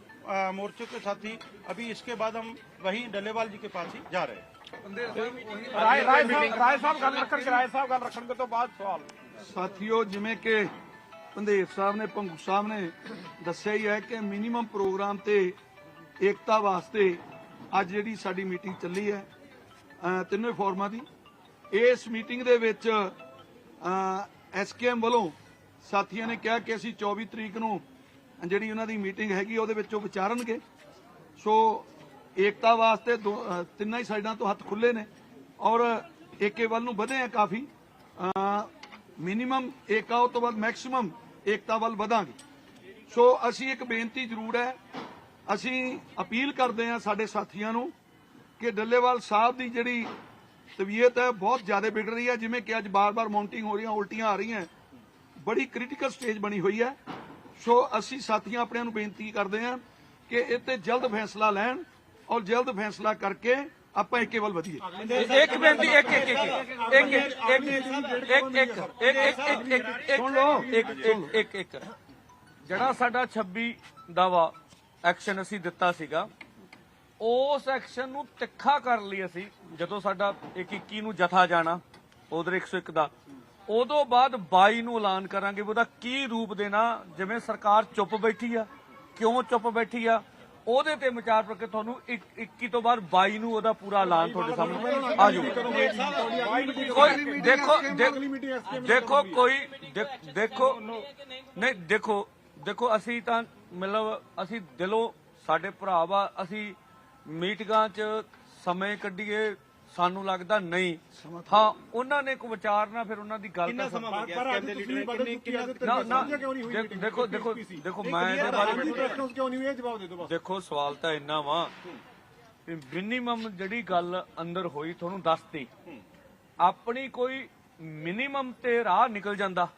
मोर्चे के साथी, अभी इसके बाद हम वहीं डल्लेवाल जी के पास ही जा रहे हैं। ਰਾਏ ਰਾਏ ਸਾਹਿਬ ਰਾਏ ਸਾਹਿਬ ਗੱਲ ਰੱਖਣਗੇ, ਰਾਏ ਸਾਹਿਬ ਗੱਲ ਰੱਖਣਗੇ ਤੋਂ ਬਾਅਦ ਸਵਾਲ। ਸਾਥੀਓ, ਜਿਵੇਂ ਕਿ ਪੰਦੇਵ ਸਾਹਿਬ ਨੇ, ਪੰਗੂ ਸਾਹਿਬ ਨੇ ਦੱਸਿਆ ਹੀ ਹੈ ਕਿ ਮਿਨੀਮਮ ਪ੍ਰੋਗਰਾਮ ਤੇ ਏਕਤਾ ਵਾਸਤੇ ਅੱਜ ਜਿਹੜੀ ਸਾਡੀ ਮੀਟਿੰਗ ਚੱਲੀ ਹੈ ਅਹ ਤਿੰਨੇ ਫੋਰਮਾਂ ਦੀ। ਇਸ ਮੀਟਿੰਗ ਦੇ ਵਿੱਚ ਐਸਕੇਐਮ ਵੱਲੋਂ ਸਾਥੀਆਂ ਨੇ ਕਿਹਾ ਕਿ ਅਸੀਂ 24 ਤਰੀਕ ਨੂੰ ਜਿਹੜੀ ਉਹਨਾਂ ਦੀ ਮੀਟਿੰਗ ਹੈਗੀ, ਉਹਦੇ ਵਿੱਚ ਉਹ ਵਿਚਾਰਨਗੇ। ਸੋ ਏਕਤਾ ਵਾਸਤੇ ਦੋ- ਤਿੰਨਾਂ ਹੀ ਸਾਈਡਾਂ ਤੋਂ ਹੱਥ ਖੁੱਲੇ ਨੇ ਔਰ ਏਕੇ ਵੱਲ ਨੂੰ ਵਧੇ ਆ ਕਾਫੀ। ਮਿਨੀਮਮ ਏਕਾ ਤੋਂ ਬਾਅਦ ਮੈਕਸਿਮਮ ਏਕਤਾ ਵੱਲ ਵਧਾਂਗੇ। ਸੋ ਅਸੀਂ ਇੱਕ ਬੇਨਤੀ ਜ਼ਰੂਰ ਹੈ, ਅਸੀਂ ਅਪੀਲ ਕਰਦੇ ਹਾਂ ਸਾਡੇ ਸਾਥੀਆਂ ਨੂੰ ਕਿ ਡੱਲੇਵਾਲ ਸਾਹਿਬ ਦੀ ਜਿਹੜੀ ਤਬੀਅਤ ਹੈ ਬਹੁਤ ਜ਼ਿਆਦਾ ਵਿਗੜ ਰਹੀ ਹੈ, ਜਿਵੇਂ ਕਿ ਅੱਜ ਬਾਰ-ਬਾਰ ਮਾਉਂਟਿੰਗ ਹੋ ਰਹੀਆਂ, ਉਲਟੀਆਂ ਆ ਰਹੀਆਂ। ਬੜੀ ਕ੍ਰਿਟੀਕਲ ਸਟੇਜ ਬਣੀ ਹੋਈ ਹੈ। ਸੋ ਅਸੀਂ ਸਾਥੀਆਂ ਆਪਣਿਆਂ ਨੂੰ ਬੇਨਤੀ ਕਰਦੇ ਹਾਂ ਕਿ ਇਹ ਤੇ ਜਲਦ ਫੈਸਲਾ ਲੈਣ। ਔਰ ਜਲਦ ਫੈਸਲਾ ਕਰਕੇ ਆਪਾਂ ਇੱਕੇ ਵੱਲ ਵਧੀਏ ਇੱਕ ਬੇਨਤੀ ਇੱਕ ਇੱਕ ਇੱਕ ਇੱਕ ਇੱਕ ਇੱਕ ਇੱਕ ਸੁਣ ਲਓ ਇੱਕ ਇੱਕ ਇੱਕ ਜਿਹੜਾ ਸਾਡਾ 26 ਦਾਵਾ ਐਕਸ਼ਨ ਅਸੀਂ ਦਿੱਤਾ ਸੀਗਾ ਉਸ ਐਕਸ਼ਨ ਨੂੰ ਤਿੱਖਾ ਕਰ ਲਈ ਅਸੀਂ ਜਦੋਂ ਸਾਡਾ 121 ਨੂੰ ਜਥਾ ਜਾਣਾ ਉਧਰ 101 ਦਾ ਉਦੋਂ ਬਾਅਦ 22 ਨੂੰ ਐਲਾਨ ਕਰਾਂਗੇ ਉਹਦਾ ਕੀ ਰੂਪ ਦੇਣਾ ਜਿਵੇਂ ਸਰਕਾਰ ਚੁੱਪ ਬੈਠੀ ਆ ਕਿਉਂ ਚੁੱਪ ਬੈਠੀ ਆ ਉਹਦੇ ਤੇ ਵਿਚਾਰ ਕਰਕੇ ਤੁਹਾਨੂੰ 21 ਤੋਂ ਬਾਅਦ 22 ਨੂੰ ਉਹਦਾ ਪੂਰਾ ਐਲਾਨ ਤੁਹਾਡੇ ਸਾਹਮਣੇ ਆ ਜਾਊਗਾ ਦੇਖੋ ਦੇਖੋ ਕੋਈ ਦੇਖੋ ਨਹੀਂ ਦੇਖੋ ਦੇਖੋ ਅਸੀਂ ਤਾਂ ਮਤਲਬ ਅਸੀਂ ਦਿਲੋਂ ਸਾਡੇ ਭਰਾ ਵਾ ਅਸੀਂ ਮੀਟਿੰਗਾਂ 'ਚ ਸਮੇਂ ਕੱਢੀਏ ਸਾਨੂੰ ਲੱਗਦਾ ਨਹੀਂ। ਹਾਂ ਉਹਨਾਂ ਨੇ ਕੋ ਵਿਚਾਰਨਾ ਫਿਰ ਉਹਨਾਂ ਦੀ ਗੱਲ ਤਾਂ ਸਮਾਂ ਕਿੰਨੇ ਨਾ ਨਾ। ਦੇਖੋ ਦੇਖੋ ਦੇਖੋ ਮੈਂ ਇਹਦੇ ਬਾਰੇ ਕਿਉਂ ਨਹੀਂ ਹੋਈ ਇਹ ਜਵਾਬ ਦੇ ਦਿਓ ਬਸ। ਦੇਖੋ ਸਵਾਲ ਤਾਂ ਇੰਨਾ ਵਾ ਵੀ ਮਿਨੀਮਮ ਜਿਹੜੀ ਗੱਲ ਅੰਦਰ ਹੋਈ ਤੁਹਾਨੂੰ ਦੱਸਤੀ। ਆਪਣੀ ਕੋਈ ਮਿਨੀਮਮ ਤੇ ਰਾਹ ਨਿਕਲ ਜਾਂਦਾ।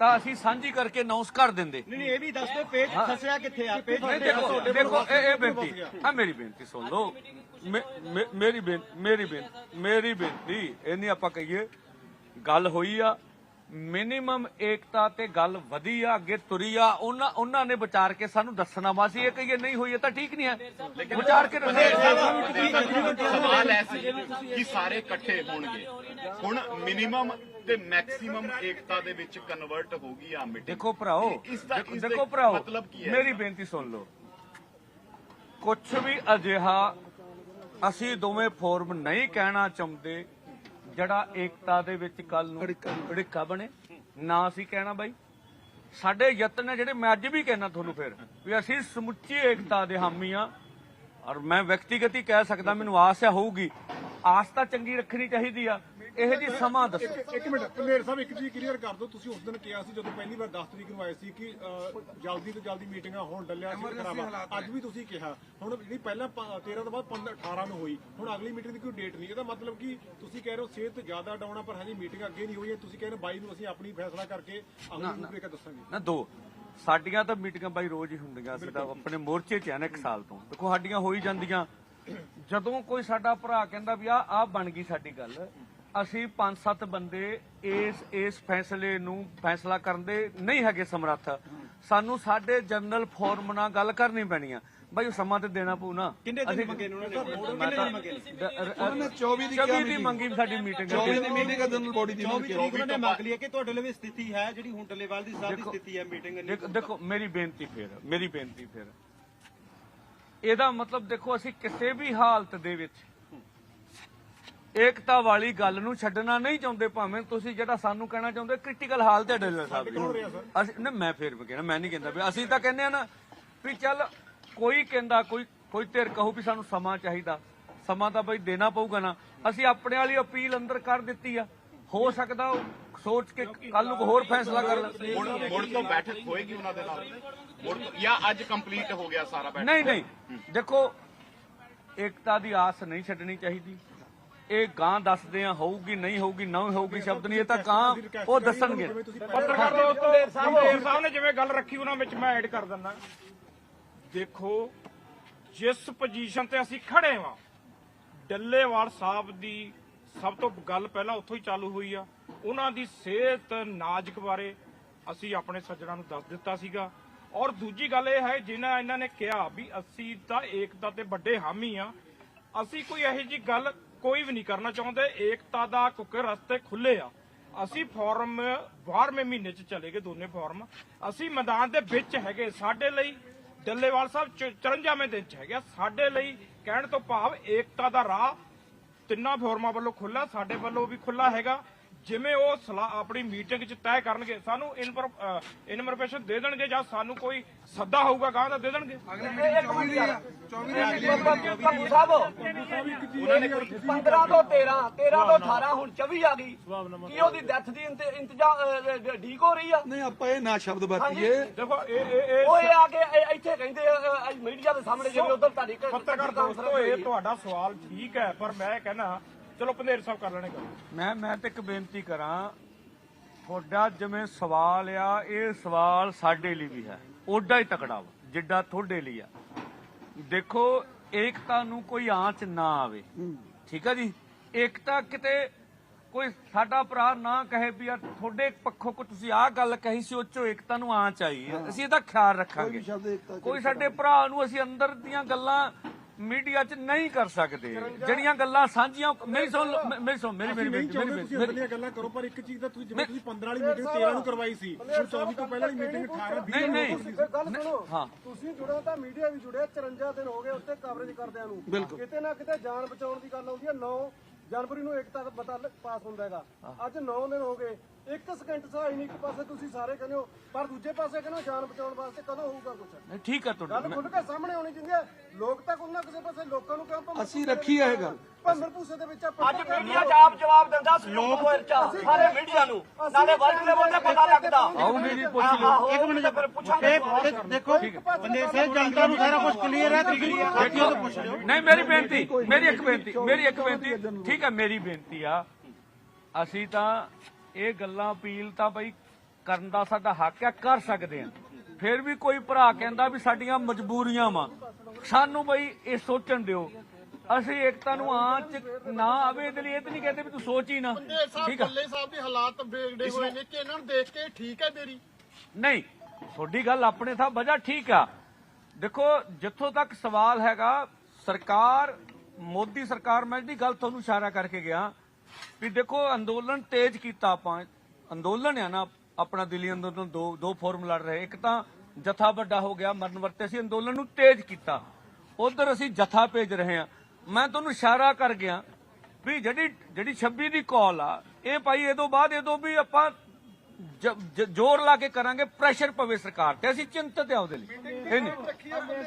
ਤਾਂ ਅਸੀਂ ਸਾਂਝੀ ਕਰਕੇ ਅਨਾਉਂਸ ਕਰ ਦਿੰਦੇ। ਨਹੀਂ ਨਹੀਂ ਇਹ ਵੀ ਦੱਸ ਦਿਓ ਪੇਜ ਫਸਿਆ ਕਿੱਥੇ ਆ? ਪੇਜ ਨਹੀਂ ਦੇਖੋ ਦੇਖੋ ਇਹ ਇਹ ਬੇਨਤੀ। ਆ ਮੇਰੀ ਬੇਨਤੀ ਸੁਣ ਲਓ। ਮੇਰੀ ਬੇਨ ਮੇਰੀ ਬੇਨ ਮੇਰੀ ਬੇਨਤੀ ਇਹ ਨਹੀਂ ਆਪਾਂ ਕਹੀਏ ਗੱਲ ਹੋਈ ਆ। ਮਿਨੀਮਮ ਏਕਤਾ ਤੇ ਗੱਲ ਵਧੀ ਆ ਅੱਗੇ ਤੁਰੀ ਆ। ਉਹਨਾਂ ਉਹਨਾਂ ਨੇ ਵਿਚਾਰ ਕੇ ਸਾਨੂੰ ਦੱਸਣਾ ਵਾ। ਸੀ ਇਹ ਕਹੀਏ ਨਹੀਂ ਹੋਈ ਇਹ ਤਾਂ ਠੀਕ ਨਹੀਂ ਹੈ। ਵਿਚਾਰ ਕੇ ਸਵਾਲ ਐ ਸੀ ਕਿ ਸਾਰੇ ਇਕੱਠੇ ਹੋਣਗੇ। ਹੁਣ ਮਿਨੀਮਮ ਤੇ ਮੈਕਸਿਮਮ ਏਕਤਾ ਦੇ ਵਿੱਚ ਕਨਵਰਟ ਹੋ ਗਈ ਆ ਮੀਟਿੰਗ ਦੇਖੋ ਭਰਾਓ ਇਸ ਦਾ- ਦੇਖੋ- ਭਰਾਓ ਮਤਲਬ ਕੀ ਹੈ? ਮੇਰੀ ਬੇਨਤੀ ਸੁਣ ਲਓ। ਕੁਝ ਵੀ ਅਜਿਹਾ ਅਸੀਂ ਦੋਵੇਂ ਫੋਰਮ ਨਹੀਂ ਕਹਿਣਾ ਚਾਹੁੰਦੇ ਜਿਹੜਾ ਏਕਤਾ ਦੇ ਵਿੱਚ ਕੱਲ ਨੂੰ ੜਿੱਕਾ ਬਣੇ। ਨਾ ਅਸੀਂ ਕਹਿਣਾ ਬਾਈ। ਸਾਡੇ ਯਤਨ ਨੇ ਜਿਹੜੇ ਮੈਂ ਅੱਜ ਵੀ ਕਹਿਣਾ ਤੁਹਾਨੂੰ ਫਿਰ ਵੀ ਅਸੀਂ ਸਮੁੱਚੀ ਏਕਤਾ ਦੇ ਹਾਮੀ ਆ ਔਰ ਮੈਂ ਵਿਅਕਤੀਗਤ ਹੀ ਕਹਿ ਸਕਦਾ ਮੈਨੂੰ ਆਸ ਹੈ ਹੋਊਗੀ। ਆਸ ਤਾਂ ਚੰਗੀ ਰੱਖਣੀ ਚਾਹੀਦੀ ਆ। ਇਹ ਜੀ ਸਮਾਂ ਦੱਸੋ। ਇੱਕ ਮਿੰਟ ਪੰਡੇਰ ਸਾਹਿਬ ਇੱਕ ਚੀਜ਼ ਕਲੀਅਰ ਕਰ ਦਿਓ। ਤੁਸੀਂ ਉਸ ਦਿਨ ਕਿਹਾ ਸੀ ਜਦੋਂ ਪਹਿਲੀ ਵਾਰ 10 ਤਰੀਕ ਨੂੰ ਆਏ ਸੀ ਕਿ ਜਲਦੀ ਤੋਂ ਜਲਦੀ ਮੀਟਿੰਗਾਂ ਹੋਣ ਡੱਲਿਆ ਸੀ ਖਰਾਬਾ। ਅੱਜ ਵੀ ਤੁਸੀਂ ਕਿਹਾ। ਹੁਣ ਜਿਹੜੀ ਪਹਿਲਾਂ ਪ- 13 ਤੋਂ ਬਾਅਦ 15 18 ਨੂੰ ਹੋਈ ਹੁਣ ਅਗਲੀ ਮੀਟਿੰਗ ਦੀ ਕੋਈ ਡੇਟ ਨਹੀਂ। ਇਹਦਾ ਮਤਲਬ ਕਿ ਤੁਸੀਂ ਕਹਿ ਰਹੇ ਹੋ ਸਿਹਤ ਜ਼ਿਆਦਾ ਡਾਉਣਾ ਪਰ ਹਜੇ ਮੀਟਿੰਗ ਅੱਗੇ ਨਹੀਂ ਹੋਈ ਹੈ। ਤੁਸੀਂ ਕਹਿ ਰਹੇ ਹੋ 22 ਨੂੰ ਅਸੀਂ ਆਪਣੀ ਫੈਸਲਾ ਕਰਕੇ ਅਗਲੀ ਰੂਪਰੇਖਾ ਦੱਸਾਂਗੇ। ਨਾ ਦੋ। ਸਾਡੀਆਂ ਤਾਂ ਮੀਟਿੰਗਾਂ ਬਾਈ ਰੋਜ਼ ਹੀ ਹੁੰਦੀਆਂ ਅਸੀਂ ਤਾਂ ਆਪਣੇ ਮੋਰਚੇ 'ਚ ਆ ਨਾ ਇੱਕ ਸਾਲ ਤੋਂ। ਦੇਖੋ ਸਾਡੀਆਂ ਹੋ ਹੀ ਜਾਂਦੀਆਂ। ਜਦੋਂ ਕੋਈ ਸਾਡਾ ਭਰਾ ਕਹਿੰਦਾ ਵੀ ਆ ਆ ਬਣ ਗਈ ਸਾਡੀ ਗੱਲ ਅਸੀਂ ਪੰਜ ਸੱਤ ਬੰਦੇ ਇਸ ਇਸ ਫੈਸਲੇ ਨੂੰ ਫੈਸਲਾ ਕਰਨ ਦੇ ਨਹੀਂ ਹੈਗੇ ਸਮਰੱਥ। ਸਾਨੂੰ ਸਾਡੇ ਜਨਰਲ ਫੋਰਮ ਨਾਲ ਗੱਲ ਕਰਨੀ ਪੈਣੀ ਆ। ਬਾਈ ਉਹ ਸਮਾਂ ਤੇ ਦੇਣਾ ਪਊ ਨਾ। ਕਿੰਨੇ ਦਿਨ ਮੰਗੇ ਨੇ ਉਹਨਾਂ ਨੇ? ਕਿੰਨੇ ਦਿਨ ਮੰਗੇ ਨੇ? ਉਹਨਾਂ ਨੇ 24 ਦੀ 24 ਦੀ ਮੰਗੀ ਸਾਡੀ ਮੀਟਿੰਗ 24 ਦੀ ਮੀਟਿੰਗ ਹੈ ਜਨਰਲ ਬੋਡੀ ਦੀ 24 ਮੰਗ ਤਰੀਕ ਉਹਨਾਂ ਨੇ ਮੰਗ ਲਈ ਹੈ ਕਿ ਤੁਹਾਡੇ ਲਈ ਸਥਿਤੀ ਹੈ ਜਿਹੜੀ ਹੁਣ ਟੱਲੇਵਾਲ ਦੀ ਸਾਹਿਬ ਦੀ ਸਥਿਤੀ ਹੈ ਮੀਟਿੰਗ ਦੇਖੋ ਦੇਖੋ ਮੇਰੀ ਬੇਨਤੀ ਫਿਰ ਮੇਰੀ ਬੇਨਤੀ ਫਿਰ। ਇਹਦਾ ਮਤਲਬ ਦੇਖੋ ਅਸੀਂ ਕਿਸੇ ਵੀ ਹਾਲਤ ਦੇ ਵਿੱਚ ਏਕਤਾ ਵਾਲੀ ਗੱਲ ਨੂੰ ਛੱਡਣਾ ਨਹੀਂ ਚਾਹੁੰਦੇ ਭਾਵੇਂ ਤੁਸੀਂ ਜਿਹੜਾ ਸਾਨੂੰ ਕਹਿਣਾ ਚਾਹੁੰਦੇ ਕ੍ਰਿਟੀਕਲ ਹਾਲਤ ਹੈ ਡੱਲੇਵਾਲ ਸਾਹਿਬ ਅਸੀਂ ਨਾ ਮੈਂ ਫੇਰ ਵੀ ਕਹਿਣਾ ਮੈਂ ਨਹੀਂ ਕਹਿੰਦਾ ਵੀ ਅਸੀਂ ਤਾਂ ਕਹਿੰਦੇ ਆ ਨਾ ਵੀ ਚੱਲ ਕੋਈ ਕਹਿੰਦਾ ਕੋਈ ਕੋਈ ਧਿਰ ਕਹੂ ਵੀ ਸਾਨੂੰ ਸਮਾਂ ਚਾਹੀਦਾ। ਸਮਾਂ ਤਾਂ ਬਈ ਦੇਣਾ ਪਊਗਾ ਨਾ। ਅਸੀਂ ਆਪਣੇ ਵਾਲੀ ਅਪੀਲ ਅੰਦਰ ਕਰ ਦਿੱਤੀ ਆ। ਹੋ ਸਕਦਾ ਉਹ ਸੋਚ ਕੇ ਕੱਲ ਨੂੰ ਹੋਰ ਫੈਸਲਾ ਕਰ ਲੈ। ਹੁਣ ਮੁੜ ਤੋਂ ਬੈਠਕ ਹੋਏਗੀ ਉਹਨਾਂ ਦੇ ਨਾਲ। ਤੋਂ- ਜਾਂ ਅੱਜ ਕੰਪਲੀਟ ਹੋ ਗਿਆ ਸਾਰਾ ਬੈਠਕ। ਨਹੀਂ ਨਹੀਂ। ਦੇਖੋ ਏਕਤਾ ਦੀ ਆਸ ਨਹੀਂ ਛੱਡਣੀ ਚਾਹੀਦੀ। ਇਹ ਗਾਂ ਦੱਸਦੇ ਆ ਹੋਊਗੀ ਨਹੀਂ ਹੋਊਗੀ ਨਾ ਹੋਊਗੀ ਸ਼ਬਦ ਨਹੀਂ ਇਹ ਤਾਂ ਗਾਂ ਉਹ ਦੱਸਣਗੇ। ਪੱਤਰਕਾਰ ਦੋਸਤੋ ਸਾਹਿਬ ਨੇ ਜਿਵੇਂ ਗੱਲ ਰੱਖੀ ਉਹਨਾਂ ਵਿੱਚ ਮੈਂ ਐਡ ਕਰ ਦਿੰਦਾ। ਦੇਖੋ ਜਿਸ ਪੋਜੀਸ਼ਨ ਤੇ ਅਸੀਂ ਖੜੇ ਹਾਂ ਡੱਲੇਵਾਲ ਸਾਹਿਬ ਦੀ ਸਭ ਤੋਂ ਗੱਲ ਪਹਿਲਾਂ ਉੱਥੋਂ ਹੀ ਚਾਲੂ ਹੋਈ ਆ। ਉਹਨਾਂ ਦੀ ਸਿਹਤ ਨਾਜ਼ੁਕ ਬਾਰੇ ਅਸੀਂ ਆਪਣੇ ਸੱਜਣਾਂ ਨੂੰ ਦੱਸ ਦਿੱਤਾ ਸੀਗਾ। ਔਰ ਦੂਜੀ ਗੱਲ ਇਹ ਹੈ ਜਿਨ੍ਹਾਂ ਇਹਨਾਂ ਨੇ ਕਿਹਾ ਵੀ ਅਸੀਂ ਤਾਂ ਏਕਤਾ ਤੇ ਵੱਡੇ ਹਾਮੀ ਆ ਅਸੀਂ ਕੋਈ ਇਹੋ ਜੀ ਗੱਲ ਕੋਈ ਵੀ ਨਹੀਂ ਕਰਨਾ ਚਾਹੁੰਦੇ। ਏਕਤਾ ਦਾ ਕੁੱਕਰ ਰਸਤੇ ਖੁੱਲੇ ਆ। ਅਸੀਂ ਫੋਰਮ 12ਵੇਂ ਮਹੀਨੇ ਚ ਚਲੇ ਗਏ ਦੋਨੇ ਫੋਰਮ। ਅਸੀਂ ਮੈਦਾਨ ਦੇ ਵਿੱਚ ਹੈਗੇ ਸਾਡੇ ਲਈ। ਡੱਲੇਵਾਲ ਸਾਹਿਬ 54ਵੇਂ ਦਿਨ ਚ ਹੈਗੇ ਸਾਡੇ ਲਈ ਕਹਿਣ ਤੋਂ ਭਾਵ ਏਕਤਾ ਦਾ ਰਾਹ ਤਿੰਨਾਂ ਫੋਰਮਾਂ ਵੱਲੋਂ ਖੁੱਲਾ ਸਾਡੇ ਵੱਲੋਂ ਵੀ ਖੁੱਲਾ ਹੈਗਾ। ਜਿਵੇਂ ਉਹ ਸਲਾਹ ਆਪਣੀ ਮੀਟਿੰਗ 'ਚ ਤੈਅ ਕਰਨਗੇ ਸਾਨੂੰ ਇਨਫੋਰਮੇਸ਼ਨ ਦੇ ਦੇਣਗੇ ਜਾਂ ਸਾਨੂੰ ਕੋਈ ਸੱਦਾ ਹੋਊਗਾ ਗਾਂ ਦਾ ਦੇ ਦੇਣਗੇ। ਪੰਗੂ ਸਾਹਿਬ 15 ਤੋਂ 13 13 ਤੋਂ 18 ਹੁਣ 24 ਆ ਗਈ। ਕੀ ਉਹਦੀ ਡੈਥ ਦੀ ਇੰਤ- ਇੰਤਜ਼ਾਮ ਢੀਕ ਹੋ ਰਹੀ ਆ? ਨਹੀਂ ਆਪਾਂ ਇਹ ਨਾ ਸ਼ਬਦ ਵਰਤੀਏ। ਦੇਖੋ ਇਹ ਇਹ ਇਹ ਉਹ ਇਹ ਆ ਕੇ ਇਹ ਇੱਥੇ ਕਹਿੰਦੇ ਮੀਡੀਆ ਦੇ ਸਾਹਮਣੇ ਜਿਵੇਂ ਉਧਰ ਤੁਹਾਡੀ ਕ- ਪੱਤਰਕਾਰ ਦੋਸਤੋ ਇਹ ਤੁਹਾਡਾ ਸਵਾਲ ਠੀਕ ਹੈ ਪਰ ਮੈਂ ਕਹਿੰਦਾ ਚਲੋ ਪੰਧੇਰ ਸਾਹਿਬ ਕਰ ਲੈਣੇ ਗੱਲ। ਮੈਂ ਮੈਂ ਤੇ ਇੱਕ ਬੇਨਤੀ ਕਰਾਂ ਤੁਹਾਡਾ ਜਿਵੇਂ ਸਵਾਲ ਆ ਇਹ ਸਵਾਲ ਸਾਡੇ ਲਈ ਵੀ ਹੈ। ਓਡਾ ਹੀ ਤਕੜਾ ਵਾ ਜਿੱਡਾ ਤੁਹਾਡੇ ਲਈ ਆ। ਦੇਖੋ ਏਕਤਾ ਨੂੰ ਕੋਈ ਆਂਚ ਨਾ ਆਵੇ। ਠੀਕ ਆ ਜੀ? ਏਕਤਾ ਕਿਤੇ ਕੋਈ ਸਾਡਾ ਭਰਾ ਨਾ ਕਹੇ ਵੀ ਯਾਰ ਤੁਹਾਡੇ ਪੱਖੋਂ ਕੋ ਤੁਸੀਂ ਆਹ ਗੱਲ ਕਹੀ ਸੀ ਉਹ ਚੋਂ ਏਕਤਾ ਨੂੰ ਆਂਚ ਆਈ। ਅਸੀਂ ਇਹਦਾ ਖਿਆਲ ਰੱਖਾਂਗੇ। ਕੋਈ ਸਾਡੇ ਭਰਾ ਨੂੰ ਅਸੀਂ ਅੰਦਰ ਦੀਆਂ ਗੱਲਾਂ ਮੀਡੀਆ 'ਚ ਨਹੀਂ ਕਰ ਸਕਦੇ। ਜਿਹੜੀਆਂ ਗੱਲਾਂ ਸਾਂਝੀਆਂ ਮੇਰੀ ਸੁਣ ਮੇਰੀ ਸੁਣ ਮੇਰੀ ਮੇਰੀ ਨਹੀਂ ਮੇਰੀ ਤੁਸੀਂ ਮੇਰੀ ਅੰਦਰਲੀਆਂ ਗੱਲਾਂ ਕਰੋ ਪਰ ਇੱਕ ਚੀਜ਼ ਦਾ ਤੁਸੀਂ ਜਿਵੇਂ ਤੁਸੀਂ 15 ਵਾਲੀ ਮੀਟਿੰਗ 13 ਨੂੰ ਕਰਵਾਈ ਸੀ ਹੁਣ 24 ਤੋਂ ਪਹਿਲਾਂ ਵਾਲੀ ਮੀਟਿੰਗ 18 20 ਨਹੀਂ ਨੂੰ। ਨਹੀਂ ਗੱਲ ਸੁਣੋ। ਹਾਂ। ਤੁਸੀਂ ਜੁੜੋ ਤਾਂ ਮੀਡੀਆ ਵੀ ਜੁੜਿਆ 54 ਦਿਨ ਹੋ ਗਏ ਉੱਤੇ ਕਵਰੇਜ ਕਰਦਿਆਂ ਨੂੰ। ਕਿਤੇ ਨਾ ਕਿਤੇ ਜਾਨ ਬਚਾਉਣ ਦੀ ਗੱਲ ਆਉਂਦੀ ਹੈ। 9 ਜਨਵਰੀ ਨੂੰ ਏਕਤਾ ਦਾ ਪਤਾ ਲ- ਪਾਸ ਹੁੰਦਾ ਹੈਗਾ। ਅੱਜ 9 ਦਿਨ ਹੋ ਗਏ। ਇੱਕ ਸਕਿੰਟ ਸਹਾਈ ਨਹੀਂ ਇੱਕ ਪਾਸੇ ਤੁਸੀਂ ਸਾਰੇ ਕਹਿੰਦੇ ਹੋ ਪਰ ਦੂਜੇ ਪਾਸੇ ਕਹਿੰਦੇ ਹੋ ਜਾਨ ਬਚਾਉਣ ਵਾਸਤੇ ਕਦੋਂ ਹੋਊਗਾ ਕੁਝ ਨਹੀਂ, ਠੀਕ ਹੈ ਤੁਹਾਡਾ। ਗੱਲ ਖੁੱਲ ਕੇ ਸਾਹਮਣੇ ਆਉਣੀ ਚਾਹੀਦੀ ਹੈ। ਲੋਕ ਤਾਂ ਕੋਈ ਨਾ ਕਿਸੇ ਪਾਸੇ ਲੋਕਾਂ ਨੂੰ ਕਿਉਂ ਭੰਬਲ ਅਸੀਂ ਰੱਖੀ ਹੈ ਇਹ ਗੱਲ। ਭੰਬਲ ਭੂਸੇ ਦੇ ਵਿੱਚ ਆਪਾਂ ਅੱਜ ਮੀਡੀਆ ਜਵਾਬ ਜਵਾਬ ਦਿੰਦਾ ਸਲੂਕ ਸਾਰੇ ਮੀਡੀਆ ਨੂੰ। ਨਾਲੇ ਵਰਕ ਲੈਵਲ ਤੇ ਪਤਾ ਲੱਗਦਾ। ਆਉਂਗੇ ਜੀ ਪੁੱਛ ਲਿਓ। ਇੱਕ ਮਿੰਟ ਫਿਰ ਪੁੱਛਾਂਗੇ ਇਹ ਦੇਖੋ ਬੰਦੇ ਸੇ ਜਨਤਾ ਨੂੰ ਸਾਰਾ ਕੁਝ ਕਲੀਅਰ ਹੈ ਤੁਸੀਂ ਸਾਥੀਆਂ ਤੋਂ ਪੁੱਛ ਲਿਓ। ਨਹੀਂ ਮੇਰੀ ਬੇਨਤੀ ਮੇਰੀ ਇੱਕ ਬੇਨਤੀ ਮੇਰੀ ਇੱਕ ਬੇਨਤੀ ਠੀਕ ਹੈ ਮੇਰੀ ਬੇਨਤੀ ਆ। ਅਸੀਂ ਤਾਂ ਇਹ ਗੱਲਾਂ ਅਪੀਲ ਤਾਂ ਬਈ ਕਰਨ ਦਾ ਸਾਡਾ ਹੱਕ ਹੈ ਕਰ ਸਕਦੇ ਆ ਫਿਰ ਵੀ ਕੋਈ ਭਰਾ ਕਹਿੰਦਾ ਵੀ ਸਾਡੀਆਂ ਮਜਬੂਰੀਆਂ ਵਾ। ਸਾਨੂੰ ਬਈ ਇਹ ਸੋਚਣ ਦਿਓ। ਅਸੀਂ ਏਕਤਾ ਨੂੰ ਆਂਚ ਨਾ ਆਵੇ ਇਹਦੇ ਲਈ ਇਹ ਤਾਂ ਨਹੀਂ ਕਹਿੰਦੇ ਵੀ ਤੂੰ ਸੋਚ ਹੀ ਨਾ। ਠੀਕ ਆ? ਸਾਹਿਬ ਦੇ ਹਾਲਾਤ ਵਿਗੜੇ ਹੋਏ ਨੇ ਕਿ ਇਹਨਾਂ ਨੂੰ ਦੇਖ ਕੇ ਠੀਕ ਹੈ ਮੇਰੀ ਨਹੀਂ ਤੁਹਾਡੀ ਗੱਲ ਆਪਣੇ ਥਾਂ ਵਜ੍ਹਾ ਠੀਕ ਆ। ਦੇਖੋ ਜਿੱਥੋਂ ਤੱਕ ਸਵਾਲ ਹੈਗਾ ਸਰਕਾਰ ਮੋਦੀ ਸਰਕਾਰ ਮੈਂ ਜਿਹੜੀ ਗੱਲ ਤੁਹਾਨੂੰ ਇਸ਼ਾਰਾ ਕਰਕੇ ਗਿਆ ਵੀ ਦੇਖੋ ਅੰਦੋਲਨ ਤੇਜ਼ ਕੀਤਾ ਆਪਾਂ। ਅੰਦੋਲਨ ਆ ਨਾ, ਆਪਣਾ ਦਿੱਲੀ ਅੰਦੋਲਨ ਦੋ ਦੋ ਫੋਰਮ ਲੜ ਰਹੇ। ਇੱਕ ਤਾਂ ਜਥਾ ਵੱਡਾ ਹੋ ਗਿਆ, ਮਰਨ ਵਰਤੇ ਅਸੀਂ ਅੰਦੋਲਨ ਨੂੰ ਤੇਜ਼ ਕੀਤਾ। ਉਧਰ ਅਸੀਂ ਜਥਾ ਭੇਜ ਰਹੇ ਹਾਂ ਮੈਂ ਤੁਹਾਨੂੰ ਇਸ਼ਾਰਾ ਕਰ ਗਿਆ ਵੀ ਜਿਹੜੀ ਜਿਹੜੀ 26 ਦੀ ਕਾਲ ਆ, ਇਹ ਭਾਈ ਇਹ ਤੋਂ ਬਾਅਦ ਇਹ ਵੀ ਆਪਾਂ ਜ਼ੋਰ ਲਾ ਕੇ ਕਰਾਂਗੇ ਪ੍ਰੈਸ਼ਰ ਪਵੇ ਸਰਕਾਰ ਤੇ। ਅਸੀਂ ਚਿੰਤਤ ਆ ਉਹਦੇ ਲਈ। ਇਹ ਨਹੀਂ।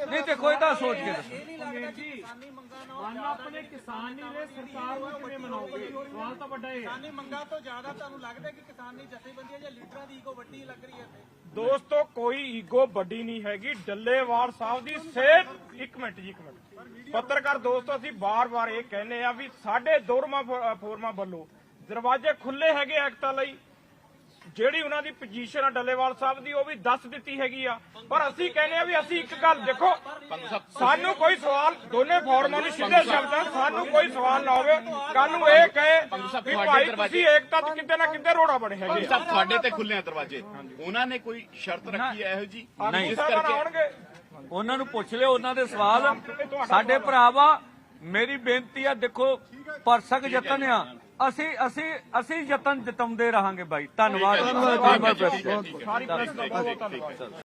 ਨਹੀਂ ਦੇਖੋ ਇਹਦਾ ਸੋਚ ਕੇ ਦੱਸੋ। ਆਪਣੇ ਕਿਸਾਨ ਨਹੀਂ ਨੇ ਸਰਕਾਰ ਨੂੰ ਕਿਵੇਂ ਮਨਾਓਗੇ? ਸਵਾਲ ਤਾਂ ਵੱਡਾ ਇਹ ਹੈ। ਮੰਗਾਂ ਤੋਂ ਜ਼ਿਆਦਾ ਤੁਹਾਨੂੰ ਲੱਗਦਾ ਕਿ ਕਿਸਾਨੀ ਜਥੇਬੰਦੀਆਂ ਜਾਂ ਲੀਡਰਾਂ ਦੀ ਈਗੋ ਵੱਡੀ ਲੱਗ ਰਹੀ ਹੈ ਦੋਸਤੋ ਕੋਈ ਈਗੋ ਵੱਡੀ ਨਹੀਂ ਹੈਗੀ। ਡੱਲੇਵਾਲ ਸਾਹਿਬ ਦੀ ਸਿਹਤ ਇੱਕ ਮਿੰਟ ਜੀ ਇੱਕ ਮਿੰਟ। ਪੱਤਰਕਾਰ ਦੋਸਤੋ ਅਸੀਂ ਬਾਰ-ਬਾਰ ਇਹ ਕਹਿੰਦੇ ਆ ਵੀ ਸਾਡੇ ਦੋਰਮਾ ਫੋਰਮਾਂ ਵੱਲੋਂ ਦਰਵਾਜ਼ੇ ਖੁੱਲੇ ਹੈਗੇ ਐਕਟਾਂ ਲਈ। ਜਿਹੜੀ ਉਹਨਾਂ ਦੀ ਪੋਜੀਸ਼ਨ ਆ ਡੱਲੇਵਾਲ ਸਾਹਿਬ ਦੀ ਉਹ ਵੀ ਦੱਸ ਦਿੱਤੀ ਹੈਗੀ ਆ। ਪਰ ਅਸੀਂ ਕਹਿੰਦੇ ਆ ਵੀ ਅਸੀਂ ਇੱਕ ਗੱਲ ਦੇਖੋ ਸਾਨੂੰ ਕੋਈ ਸਵਾਲ ਦੋਨੇ ਫੋਰਮਾਂ ਨੂੰ ਸਿੱਧੇ ਸ਼ਬਦਾਂ ਸਾਨੂੰ ਕੋਈ ਸਵਾਲ ਨਾ ਹੋਵੇ। ਕੱਲ ਨੂੰ ਇਹ ਕਹੇ ਵੀ ਭਾਈ ਤੁਸੀਂ ਏਕਤਾ 'ਚ ਕਿਤੇ ਨਾ ਕਿਤੇ ਰੋੜਾ ਬਣੇ ਹੈਗੇ ਸਭ ਤੁਹਾਡੇ ਤੇ ਖੁੱਲੇ ਆ ਦਰਵਾਜ਼ੇ। ਉਹਨਾਂ ਨੇ ਕੋਈ ਸ਼ਰਤ ਰੱਖੀ ਹੈ ਇਹੋ ਜੀ ਨਹੀਂ ਜਿਸ ਕਰਕੇ ਆਉਣਗੇ। ਉਹਨਾਂ ਨੂੰ ਪੁੱਛ ਲਿਓ ਉਹਨਾਂ ਦੇ ਸਵਾਲ। ਸਾਡੇ ਭਰਾਵਾ ਮੇਰੀ ਬੇਨਤੀ ਆ ਦੇਖੋ ਪਰਸਕ ਯਤਨ ਆ। ਅਸੀਂ ਅਸੀਂ ਅਸੀਂ ਯਤਨ ਜਤਾਉਂਦੇ ਰਹਾਂਗੇ ਬਾਈ। ਧੰਨਵਾਦ। ਸਾਰੀ ਪ੍ਰੈਸ ਦਾ ਬਹੁਤ ਬਹੁਤ ਧੰਨਵਾਦ।